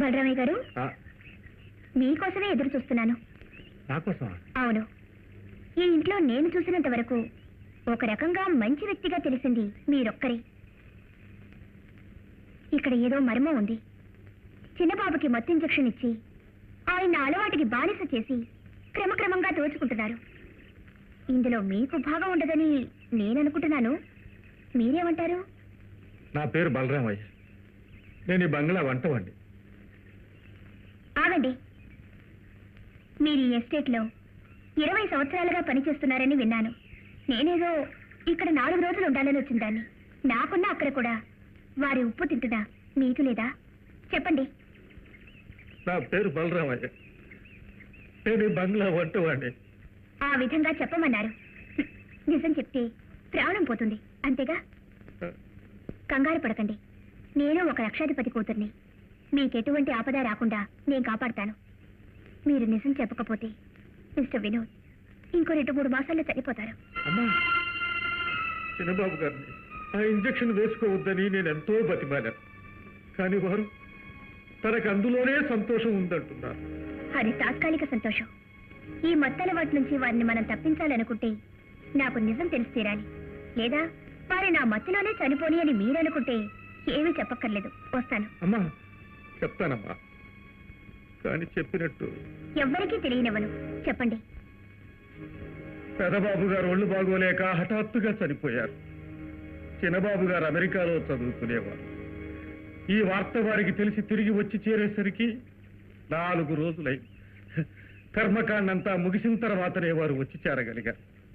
బలరామయ్య గారు మీకోసమే ఎదురు చూస్తున్నాను. అవును. ఈ ఇంట్లో నేను చూసినంత వరకు ఒక రకంగా మంచి వ్యక్తిగా తెలిసింది మీరొక్కరే. ఇక్కడ ఏదో మర్మం ఉంది. చిన్నబాబుకి మత్తు ఇంజెక్షన్ ఇచ్చి ఆయన అలవాటుకి బానిస చేసి క్రమక్రమంగా దోచుకుంటున్నారు. ఇందులో మీకు భాగం ఉండదని నేను అనుకుంటున్నాను మీరేమంటారు? నా పేరు బలరామయ్య. నేను ఈ బంగ్లా వంటవండి ఆగండి మీరు ఈ ఎస్టేట్లో ఇరవై సంవత్సరాలుగా పనిచేస్తున్నారని విన్నాను. నేనేదో ఇక్కడ నాలుగు రోజులు ఉండాలని వచ్చిందాన్ని. నాకున్న అక్కడ కూడా వారి ఉప్పు తింటున్నా మీకు లేదా? చెప్పండి. నా పేరు బలరామయ్య. నేను బంగ్లా వంటవాడిని ఆ విధంగా చెప్పమన్నారు. నిజం చెప్తే ప్రాణం పోతుంది. అంతేగా? కంగారు పడకండి. నేను ఒక లక్షాధిపతి కూతుర్ని. మీకెటువంటి ఆపద రాకుండా నేను కాపాడతాను. మీరు నిజం చెప్పకపోతే మిస్టర్ వినోద్ ఇంకో రెండు మూడు మాసాల్లో చనిపోతారు. అమ్మా చిన్నబాబు గారిని ఆ ఇంజెక్షన్ వేసుకోవద్దని నేను ఎంతో బతిమాలాను. కానీ వారు తనకు అందులోనే సంతోషం ఉందంటున్నారు. అది తాత్కాలిక సంతోషం. ఈ మొత్తాల వాటి నుంచి వారిని మనం తప్పించాలనుకుంటే నాకు నిజం తెలిసి తీరాలి. లేదా వారి నా మత్తులోనే చనిపోని అని మీరనుకుంటే ఏమీ చెప్పక్కర్లేదు. వస్తాను. అమ్మా చెప్తానమ్మా. కానీ చెప్పినట్టు. ఎవ్వరికీ తెలియనివ్వను. చెప్పండి. పెదబాబు గారు ఒళ్ళు బాగోలేక హఠాత్తుగా చనిపోయారు. చిన్నబాబు గారు అమెరికాలో చదువుకునేవారు. ఈ వార్త వారికి తెలిసి తిరిగి వచ్చి చేరేసరికి నాలుగు రోజులై. కర్మకాండంతా ముగిసిన తర్వాతనే వారు వచ్చి చేరగలిగారు.